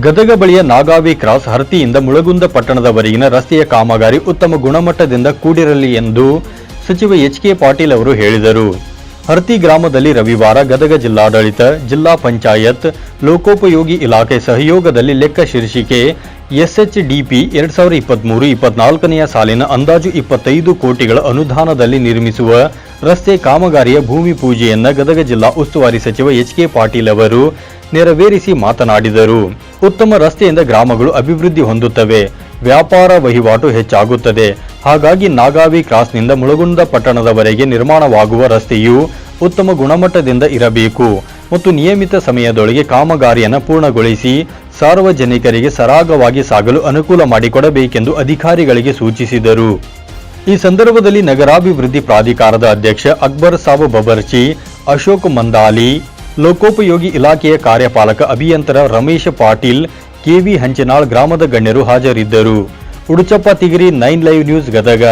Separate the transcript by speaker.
Speaker 1: ಗದಗ ಬಳಿಯ ನಾಗಾವಿ ಕ್ರಾಸ್ ಹರ್ತಿಯಿಂದ ಮುಳಗುಂದ ಪಟ್ಟಣದವರೆಗಿನ ರಸ್ತೆಯ ಕಾಮಗಾರಿ ಉತ್ತಮ ಗುಣಮಟ್ಟದಿಂದ ಕೂಡಿರಲಿ ಎಂದು ಸಚಿವ ಎಚ್ ಕೆ ಪಾಟೀಲ್ ಅವರು ಹೇಳಿದರು. ಹರ್ತಿ ಗ್ರಾಮದಲ್ಲಿ ರವಿವಾರ ಗದಗ ಜಿಲ್ಲಾಡಳಿತ, ಜಿಲ್ಲಾ ಪಂಚಾಯತ್, ಲೋಕೋಪಯೋಗಿ ಇಲಾಖೆ ಸಹಯೋಗದಲ್ಲಿ ಲೆಕ್ಕ ಶೀರ್ಷಿಕೆ ಎಸ್ಎಚ್ಡಿಪಿ ಎರಡ್ ಸಾವಿರದ ಇಪ್ಪತ್ಮೂರು ಇಪ್ಪತ್ನಾಲ್ಕನೆಯ ಸಾಲಿನ ಅಂದಾಜು ಇಪ್ಪತ್ತೈದು ಕೋಟಿಗಳ ಅನುದಾನದಲ್ಲಿ ನಿರ್ಮಿಸುವ ರಸ್ತೆ ಕಾಮಗಾರಿಯ ಭೂಮಿ ಪೂಜೆಯನ್ನ ಗದಗ ಜಿಲ್ಲಾ ಉಸ್ತುವಾರಿ ಸಚಿವ ಎಚ್ ಕೆ ಪಾಟೀಲ್ ಅವರು ನೆರವೇರಿಸಿ ಮಾತನಾಡಿದರು. ಉತ್ತಮ ರಸ್ತೆಯಿಂದ ಗ್ರಾಮಗಳು ಅಭಿವೃದ್ಧಿ ಹೊಂದುತ್ತವೆ. ವ್ಯಾಪಾರ ವಹಿವಾಟು ಹೆಚ್ಚಾಗುತ್ತದೆ. ಹಾಗಾಗಿ ನಾಗಾವಿ ಕ್ರಾಸ್ನಿಂದ ಮುಳಗುಂದ ಪಟ್ಟಣದವರೆಗೆ ನಿರ್ಮಾಣವಾಗುವ ರಸ್ತೆಯು ಉತ್ತಮ ಗುಣಮಟ್ಟದಿಂದ ಇರಬೇಕು. ಮತ್ತು ನಿಯಮಿತ ಸಮಯದೊಳಗೆ ಕಾಮಗಾರಿಯನ್ನು ಪೂರ್ಣಗೊಳಿಸಿ ಸಾರ್ವಜನಿಕರಿಗೆ ಸರಾಗವಾಗಿ ಸಾಗಲು ಅನುಕೂಲ ಮಾಡಿಕೊಡಬೇಕೆಂದು ಅಧಿಕಾರಿಗಳಿಗೆ ಸೂಚಿಸಿದರು. ಈ ಸಂದರ್ಭದಲ್ಲಿ ನಗರಾಭಿವೃದ್ಧಿ ಪ್ರಾಧಿಕಾರದ ಅಧ್ಯಕ್ಷ ಅಕ್ಬರ್ ಸಾಬ್ ಬಬರ್ಚಿ, ಅಶೋಕ್ ಮಂದಾಲಿ ಲೋಕೋಪಯೋಗಿ ಇಲಾಖೆಯ ಕಾರ್ಯಪಾಲಕ ಅಭಿಯಂತರ ರಮೇಶ್ ಪಾಟೀಲ್ ಕೆವಿ ಹಂಚನಾಳ್ ಗ್ರಾಮದ ಗಣ್ಯರು ಹಾಜರಿದ್ದರು. Uduchappa, Tigiri, nine live news Gadag